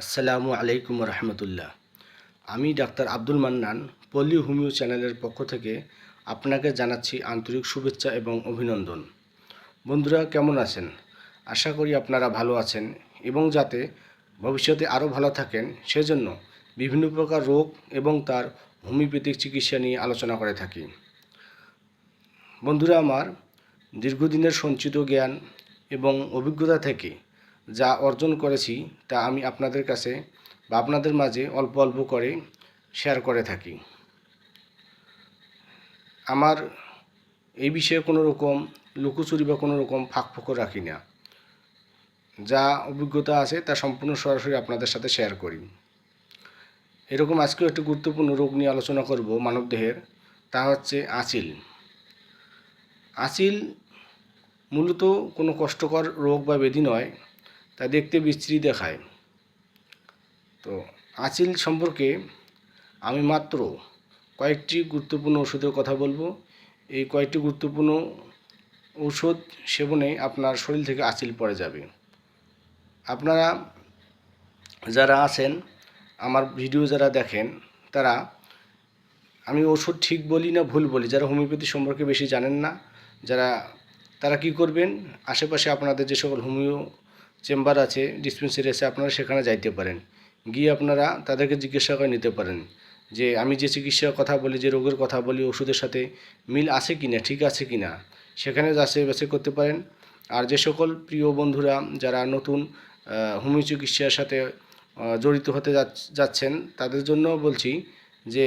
আসসালামু আলাইকুম রহমতুল্লাহ। আমি ডাক্তার আব্দুল মান্নান, পল্লী হোমিও চ্যানেলের পক্ষ থেকে আপনাকে জানাচ্ছি আন্তরিক শুভেচ্ছা এবং অভিনন্দন। বন্ধুরা, কেমন আছেন? আশা করি আপনারা ভালো আছেন এবং যাতে ভবিষ্যতে আরও ভালো থাকেন, সেজন্য বিভিন্ন প্রকার রোগ এবং তার হোমিওপ্যাথিক চিকিৎসা নিয়ে আলোচনা করে থাকি। বন্ধুরা, আমার দীর্ঘদিনের সঞ্চিত জ্ঞান এবং অভিজ্ঞতা থেকে যা অর্জন করেছি, তা আমি আপনাদের কাছে বা আপনাদের মাঝে অল্প অল্প করে শেয়ার করে থাকি। আমার এই বিষয়ে কোনো রকম লুকোচুরি বা কোনো রকম ফাঁক ফোকর রাখি না। যা অভিজ্ঞতা আছে, তা সম্পূর্ণ সরাসরি আপনাদের সাথে শেয়ার করি। এরকম আজকেও একটি গুরুত্বপূর্ণ রোগ নিয়ে আলোচনা করব মানবদেহের তা হচ্ছে আঁচিল। আঁচিল মূলত কোনো কষ্টকর রোগ বা ব্যাধি নয় তা দেখতে বিশ্রী দেখায়। তো আঁচিল সম্পর্কে আমি মাত্র কয়েকটি গুরুত্বপূর্ণ ওষুধের কথা বলব। এই কয়েকটি গুরুত্বপূর্ণ ঔষধ সেবনে আপনার শরীর থেকে আঁচিল পড়ে যাবে। আপনারা যারা আছেন, আমার ভিডিও যারা দেখেন, তারা আমি ওষুধ ঠিক বলি না ভুল বলি, যারা হোমিওপ্যাথি সম্পর্কে বেশি জানেন না, যারা তারা কি করবেন? আশেপাশে আপনাদের যে সকল হোমিও চেম্বার আছে ডিসপেন্সারি আছে, আপনারা সেখানে যাইতে পারেন। গিয়ে আপনারা তাদেরকে জিজ্ঞাসা করে নিতে পারেন যে, আমি যে চিকিৎসার কথা বলি, যে রোগের কথা বলি, ওষুধের সাথে মিল আছে কি না ঠিক আছে কি না সেখানে যাচাই বাছাই করতে পারেন। আর যে সকল প্রিয় বন্ধুরা যারা নতুন হোমিও চিকিৎসার সাথে জড়িত হতে যাচ্ছেন, তাদের জন্য বলছি যে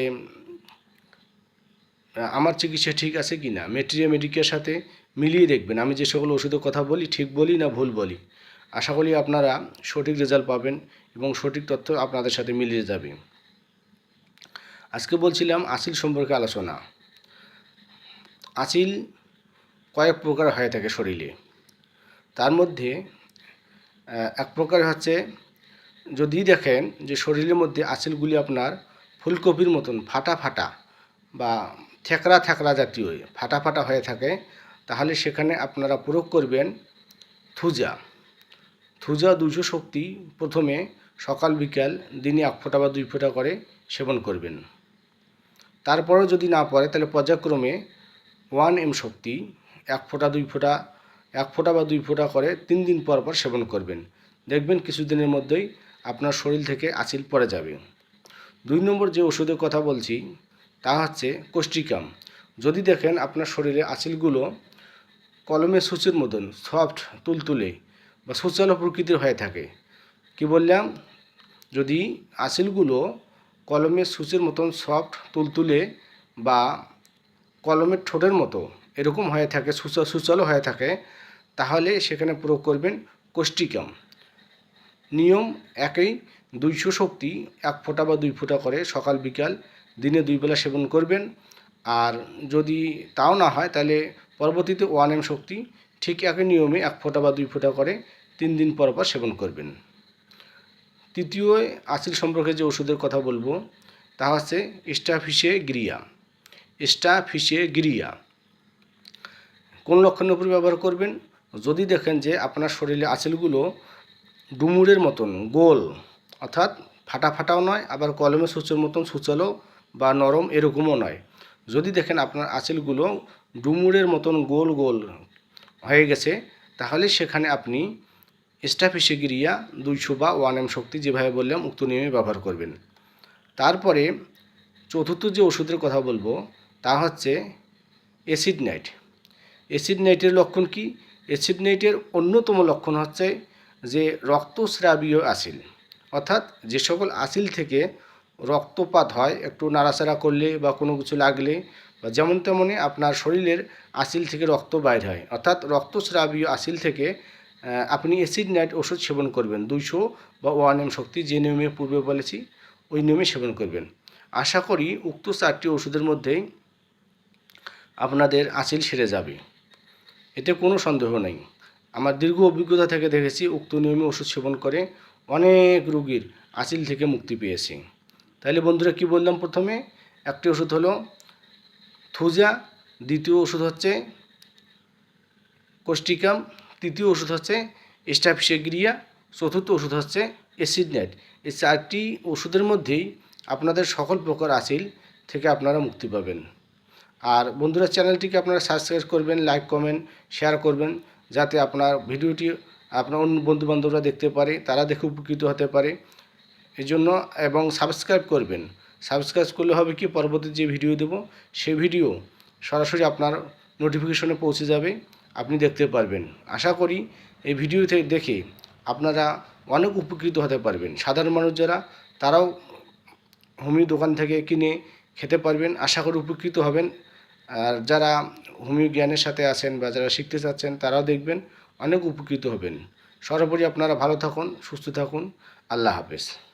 আমার চিকিৎসা ঠিক আছে কি না মেটেরিয়া মেডিকের সাথে মিলিয়ে দেখবেন। আমি যে সকল ওষুধের কথা বলি, ঠিক বলি না ভুল বলি। আশা করি আপনারা সঠিক রেজাল্ট পাবেন এবং সঠিক তথ্য আপনাদের সাথে মিলিয়ে যাবে। আজকে বলছিলাম আঁচিল সম্পর্কে আলোচনা। আঁচিল কয়েক প্রকার হয়ে থাকে শরীরে। তার মধ্যে এক প্রকার হচ্ছে যদি দেখেন যে শরীরের মধ্যে আঁচিলগুলি আপনার ফুলকপির মতন ফাটা ফাটা বা থেকড়া থেকড়া জাতীয়, ফাটা ফাটা হয়ে থাকে, তাহলে সেখানে আপনারা প্রয়োগ করবেন থুজা। থুজা দুশো শক্তি প্রথমে সকাল, বিকাল, দিনে এক ফোঁটা বা দুই ফোঁটা করে সেবন করবেন। তারপরেও যদি না পড়ে, তাহলে পর্যায়ক্রমে ওয়ান এম শক্তি এক ফোঁটা, দুই ফোঁটা, এক ফোঁটা বা দুই ফোঁটা করে তিন দিন পর পর সেবন করবেন। দেখবেন কিছুদিনের মধ্যেই আপনার শরীর থেকে আঁচিল পড়ে যাবে। দুই নম্বর যে ওষুধের কথা বলছি, তা হচ্ছে কোষ্টিকাম যদি দেখেন আপনার শরীরে আঁচিলগুলো কলমে সূচের মতন, সফট, তুলতুলে বা সুচালো প্রকৃতির হয়ে থাকে। কি বললাম? যদি আসিলগুলো কলমের সূচের মতন সফট, তুলতুলে বা কলমের ঠোঁটের মতো এরকম হয়ে থাকে সুচালো হয়ে থাকে, তাহলে সেখানে প্রয়োগ করবেন কোষ্টিকাম নিয়ম একই, দুইশো শক্তি এক ফোঁটা বা দুই ফোঁটা করে সকাল, বিকাল, দিনে দুই বেলা সেবন করবেন। আর যদি তাও না হয়, তাহলে পরবর্তীতে ওয়ান এম শক্তি ঠিক একই নিয়মে এক ফোঁটা বা দুই ফোঁটা করে তিন দিন পর পর সেবন করবেন। তৃতীয় আসিল সম্পর্কে যে ওষুধের কথা বলব, তা হচ্ছে স্টাফিসে গ্রিয়া। স্টাফিসে গ্রিয়া। কোন লক্ষণের উপর ব্যবহার করবেন? যদি দেখেন যে আপনার শরীরে আঁচিলগুলো ডুমুরের মতন, গোল, অর্থাৎ ফাটা ফাটাও নয়, আবার কলমে সূচের মতন সুচালো বা নরম এরকমও নয়। যদি দেখেন আপনার আঁচিলগুলো ডুমুরের মতন গোল গোল হয়ে গেছে, তাহলে সেখানে আপনি স্টাফিসেগিরিয়া দুইশো বা ওয়ান এম শক্তি যেভাবে বললাম উক্ত নিয়মে ব্যবহার করবেন। তারপরে চতুর্থ যে ওষুধের কথা বলব, তা হচ্ছে অ্যাসিড নাইট। অ্যাসিড নাইটের লক্ষণ কি? অ্যাসিড নাইটের অন্যতম লক্ষণ হচ্ছে যে রক্তস্রাবীয় আসিল অর্থাৎ যে সকল আসিল থেকে রক্তপাত হয়, একটু নাড়াচাড়া করলে বা কোনো কিছু লাগলে বা যেমন তেমনই আপনার শরীরের আসিল থেকে রক্ত বাইর হয়। অর্থাৎ রক্তস্রাবীয় আসিল থেকে আপনি অ্যাসিড নাইট ওষুধ সেবন করবেন, দুইশো বা ওয়ান এম শক্তি যে নিয়মে পূর্বে বলেছি, ওই নিয়মে সেবন করবেন। আশা করি উক্ত চারটি ওষুধের মধ্যেই আপনাদের আঁচিল সেরে যাবে। এতে কোনো সন্দেহ নেই। আমার দীর্ঘ অভিজ্ঞতা থেকে দেখেছি, উক্ত নিয়মে ওষুধ সেবন করে অনেক রুগীর আঁচিল থেকে মুক্তি পেয়েছে। তাহলে বন্ধুরা কি বললাম প্রথমে? একটি ওষুধ হলো থুজা, দ্বিতীয় ওষুধ হচ্ছে কোষ্টিকাম তৃতীয় ওষুধ হচ্ছে স্টাফিসেগ্রিয়া চতুর্থ ওষুধ হচ্ছে অ্যাসিড নেট এই চারটি ওষুধের মধ্যেই আপনাদের সকল প্রকার আসিল থেকে আপনারা মুক্তি পাবেন। আর বন্ধুরা, চ্যানেলটিকে আপনারা সাবস্ক্রাইব করবেন লাইক কমেন্ট শেয়ার করবেন, যাতে আপনার ভিডিওটি আপনার অন্য বন্ধুবান্ধবরা দেখতে পারে, তারা দেখে উপকৃত হতে পারে। এই জন্য এবং সাবস্ক্রাইব করবেন। সাবস্ক্রাইব করলে হবে কি? পরবর্তী যে ভিডিও দেব সেই ভিডিও সরাসরি আপনার নোটিফিকেশনে পৌঁছে যাবে। আপনি দেখতে পারবেন। আশা করি এই ভিডিও থেকে দেখে আপনারা অনেক উপকৃত হতে পারবেন। সাধারণ মানুষ যারা, তারাও হোমিও দোকান থেকে কিনে খেতে পারবেন। আশা করি উপকৃত হবেন। আর যারা হোমিও জ্ঞানের সাথে আছেন বা যারা শিখতে চাচ্ছেন, তারাও দেখবেন অনেক উপকৃত হবেন। সর্বোপরি আপনারা ভালো থাকুন, সুস্থ থাকুন। আল্লাহ হাফেজ।